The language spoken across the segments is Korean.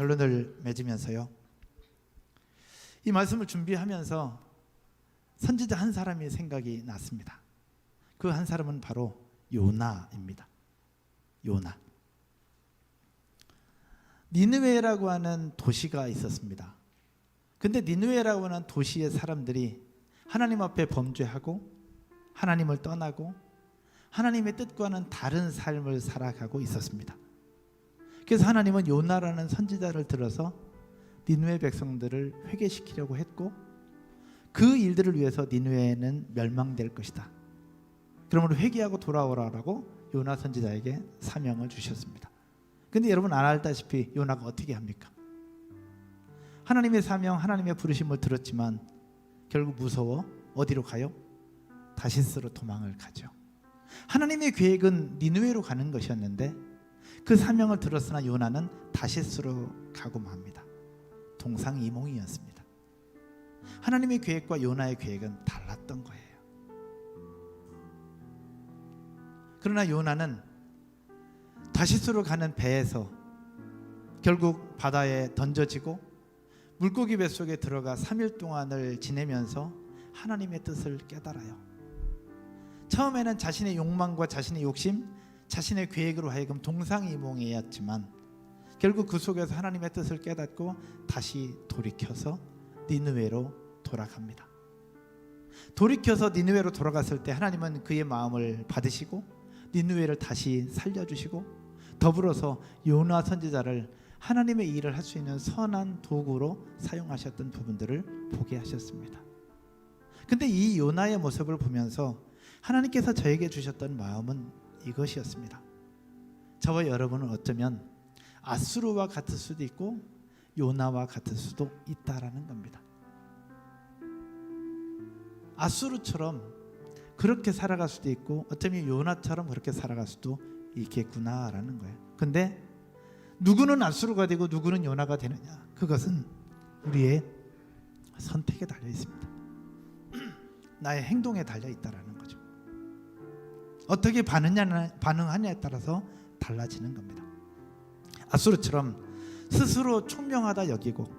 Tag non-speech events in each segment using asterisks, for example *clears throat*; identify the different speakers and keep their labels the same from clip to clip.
Speaker 1: 결론을 맺으면서요. 이 말씀을 준비하면서 선지자 한 사람의 생각이 났습니다. 그 한 사람은 바로 요나입니다. 요나. 니느웨라고 하는 도시가 있었습니다. 근데 니느웨라고 하는 도시의 사람들이 하나님 앞에 범죄하고 하나님을 떠나고 하나님의 뜻과는 다른 삶을 살아가고 있었습니다. 그래서 하나님은 요나라는 선지자를 들어서 니누의 백성들을 회개시키려고 했고 그 일들을 위해서 니누에는 멸망될 것이다. 그러므로 회개하고 돌아오라라고 요나 선지자에게 사명을 주셨습니다. 근데 여러분 안 알다시피 요나가 어떻게 합니까? 하나님의 사명, 하나님의 부르심을 들었지만 결국 무서워 어디로 가요? 다시스로 도망을 가죠. 하나님의 계획은 니누에로 가는 것이었는데 그 사명을 들었으나 요나는 다시스로 가고 맙니다. 동상이몽이었습니다. 하나님의 계획과 요나의 계획은 달랐던 거예요. 그러나 요나는 다시스로 가는 배에서 결국 바다에 던져지고 물고기 뱃속에 들어가 3일 동안을 지내면서 하나님의 뜻을 깨달아요. 처음에는 자신의 욕망과 자신의 욕심, 자신의 계획으로 하여금 동상이몽이었지만 결국 그 속에서 하나님의 뜻을 깨닫고 다시 돌이켜서 니느웨로 돌아갑니다. 돌이켜서 니느웨로 돌아갔을 때 하나님은 그의 마음을 받으시고 니느웨를 다시 살려주시고 더불어서 요나 선지자를 하나님의 일을 할 수 있는 선한 도구로 사용하셨던 부분들을 보게 하셨습니다. 근데 이 요나의 모습을 보면서 하나님께서 저에게 주셨던 마음은 이것이었습니다. 저와 여러분은 어쩌면 아수르와 같을 수도 있고 요나와 같을 수도 있다라는 겁니다. 아수르처럼 그렇게 살아갈 수도 있고 어쩌면 요나처럼 그렇게 살아갈 수도 있겠구나라는 거예요. 근데 누구는 아수르가 되고 누구는 요나가 되느냐? 그것은 우리의 선택에 달려 있습니다. *clears throat* 나의 행동에 달려 있다라는 거죠. 어떻게 반응하냐, 반응하냐에 따라서 달라지는 겁니다. 아수르처럼 스스로 총명하다 여기고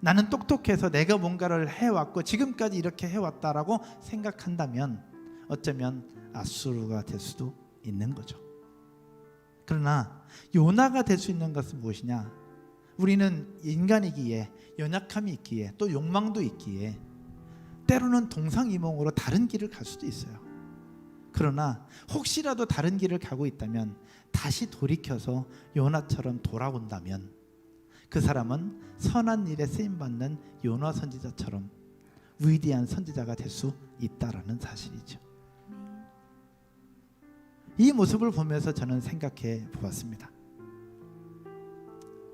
Speaker 1: 나는 똑똑해서 내가 뭔가를 해왔고 지금까지 이렇게 해왔다라고 생각한다면 어쩌면 아수르가 될 수도 있는 거죠. 그러나 요나가 될 수 있는 것은 무엇이냐? 우리는 인간이기에 연약함이 있기에 또 욕망도 있기에 때로는 동상이몽으로 다른 길을 갈 수도 있어요. 그러나 혹시라도 다른 길을 가고 있다면 다시 돌이켜서 요나처럼 돌아온다면 그 사람은 선한 일에 쓰임 받는 요나 선지자처럼 위대한 선지자가 될 수 있다라는 사실이죠. 이 모습을 보면서 저는 생각해 보았습니다.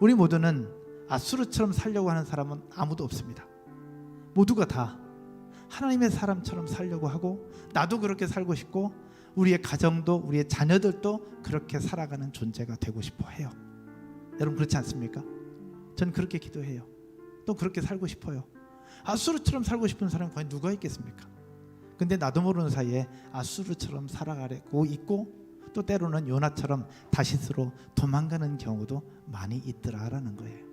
Speaker 1: 우리 모두는 아수르처럼 살려고 하는 사람은 아무도 없습니다. 모두가 다 하나님의 사람처럼 살려고 하고 나도 그렇게 살고 싶고 우리의 가정도 우리의 자녀들도 그렇게 살아가는 존재가 되고 싶어 해요. 여러분 그렇지 않습니까? 저는 그렇게 기도해요. 또 그렇게 살고 싶어요. 아수르처럼 살고 싶은 사람이 과연 누가 있겠습니까? 근데 나도 모르는 사이에 아수르처럼 살아가고 있고 또 때로는 요나처럼 다시스로 도망가는 경우도 많이 있더라라는 거예요.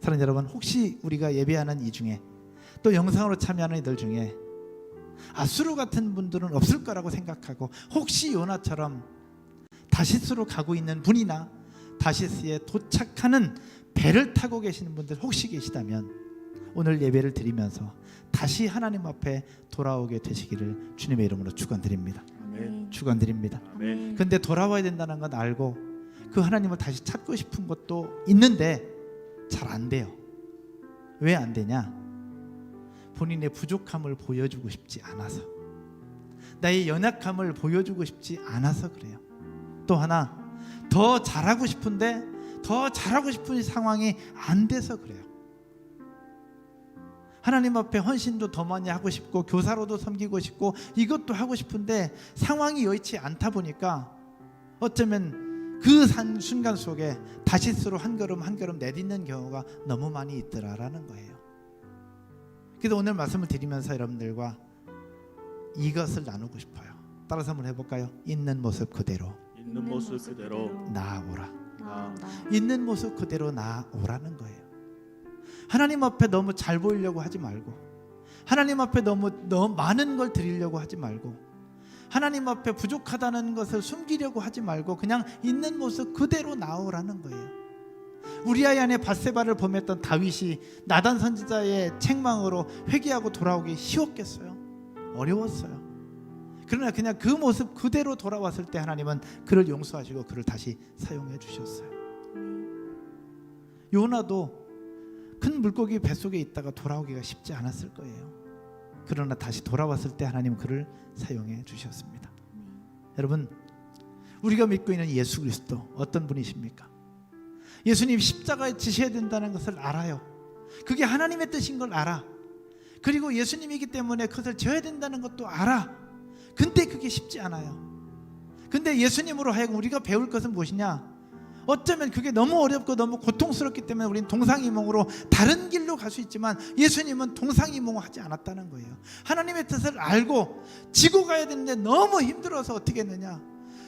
Speaker 1: 사랑하는 여러분, 혹시 우리가 예배하는 이 중에 또 영상으로 참여하는 이들 중에 아수르 같은 분들은 없을 거라고 생각하고 혹시 요나처럼 다시스로 가고 있는 분이나 다시스에 도착하는 배를 타고 계시는 분들 혹시 계시다면 오늘 예배를 드리면서 다시 하나님 앞에 돌아오게 되시기를 주님의 이름으로 축원드립니다. 축원드립니다. 근데 돌아와야 된다는 건 알고 그 하나님을 다시 찾고 싶은 것도 있는데 잘 안 돼요. 왜 안 되냐? 본인의 부족함을 보여주고 싶지 않아서 나의 연약함을 보여주고 싶지 않아서 그래요. 또 하나 더 잘하고 싶은데 더 잘하고 싶은 상황이 안 돼서 그래요. 하나님 앞에 헌신도 더 많이 하고 싶고 교사로도 섬기고 싶고 이것도 하고 싶은데 상황이 여의치 않다 보니까 어쩌면 그 산 순간 속에 다시스로 한 걸음 한 걸음 내딛는 경우가 너무 많이 있더라라는 거예요. 그래서 오늘 말씀을 드리면서 여러분들과 이것을 나누고 싶어요. 따라서 한번 해볼까요? 있는 모습 그대로
Speaker 2: 있는 모습 그대로
Speaker 1: 나아오라.
Speaker 2: 나아오라.
Speaker 1: 있는 모습 그대로 나오라는 거예요. 하나님 앞에 너무 잘 보이려고 하지 말고 하나님 앞에 너무 너무 많은 걸 드리려고 하지 말고 하나님 앞에 부족하다는 것을 숨기려고 하지 말고 그냥 있는 모습 그대로 나오라는 거예요. 우리아이 안에 바세바를 범했던 다윗이 나단 선지자의 책망으로 회개하고 돌아오기 쉬웠겠어요? 어려웠어요. 그러나 그냥 그 모습 그대로 돌아왔을 때 하나님은 그를 용서하시고 그를 다시 사용해 주셨어요. 요나도 큰 물고기 뱃속에 있다가 돌아오기가 쉽지 않았을 거예요. 그러나 다시 돌아왔을 때 하나님 그를 사용해 주셨습니다. 여러분 우리가 믿고 있는 예수 그리스도 어떤 분이십니까? 예수님 십자가에 지셔야 된다는 것을 알아요. 그게 하나님의 뜻인 걸 알아. 그리고 예수님이기 때문에 그것을 져야 된다는 것도 알아. 근데 그게 쉽지 않아요. 근데 예수님으로 하여금 우리가 배울 것은 무엇이냐? 어쩌면 그게 너무 어렵고 너무 고통스럽기 때문에 우리는 동상이몽으로 다른 길로 갈 수 있지만 예수님은 동상이몽 하지 않았다는 거예요. 하나님의 뜻을 알고 지고 가야 되는데 너무 힘들어서 어떻게 했느냐?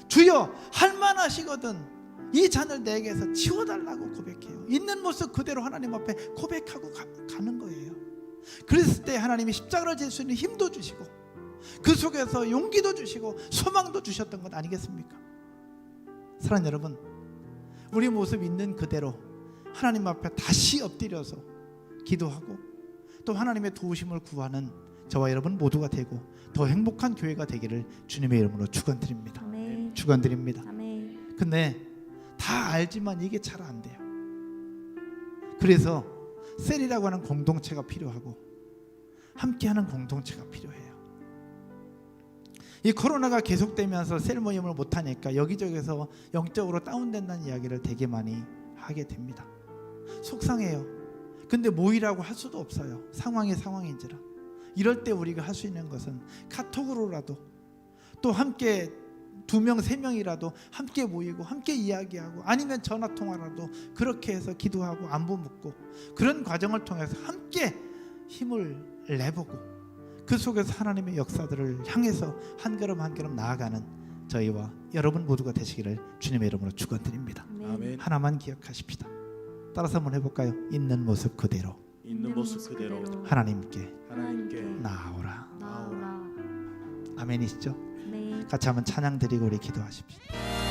Speaker 1: 주여 할만하시거든 이 잔을 내게서 치워달라고 고백해요. 있는 모습 그대로 하나님 앞에 고백하고 가, 는 거예요. 그랬을 때 하나님이 십자가를 질 수 있는 힘도 주시고 그 속에서 용기도 주시고 소망도 주셨던 것 아니겠습니까? 사랑하는 여러분, 우리 모습 있는 그대로 하나님 앞에 다시 엎드려서 기도하고 또 하나님의 도우심을 구하는 저와 여러분 모두가 되고 더 행복한 교회가 되기를 주님의 이름으로 축원드립니다. 축원드립니다. 근데 다 알지만 이게 잘 안 돼요. 그래서 셀이라고 하는 공동체가 필요하고 함께하는 공동체가 필요해요. 이 코로나가 계속되면서 셀 모임을 못 하니까 여기저기서 영적으로 다운된다는 이야기를 되게 많이 하게 됩니다. 속상해요. 근데 모이라고 할 수도 없어요. 상황이 상황인지라. 이럴 때 우리가 할 수 있는 것은 카톡으로라도 또 함께 두 명, 세 명이라도 함께 모이고 함께 이야기하고 아니면 전화 통화라도 그렇게 해서 기도하고 안부 묻고 그런 과정을 통해서 함께 힘을 내보고 그 속에서 하나님의 역사들을 향해서 한 걸음 한 걸음 나아가는 저희와 여러분 모두가 되시기를 주님의 이름으로 축원드립니다. 하나만 기억하십시다. 따라서 한번 해볼까요? 있는 모습 그대로
Speaker 3: 있는 모습 그대로
Speaker 1: 하나님께
Speaker 3: 하나님께
Speaker 1: 나오라.
Speaker 2: 나오라.
Speaker 1: 아멘이시죠?
Speaker 2: 네.
Speaker 1: 같이 한번 찬양 드리고 우리 기도하십시다.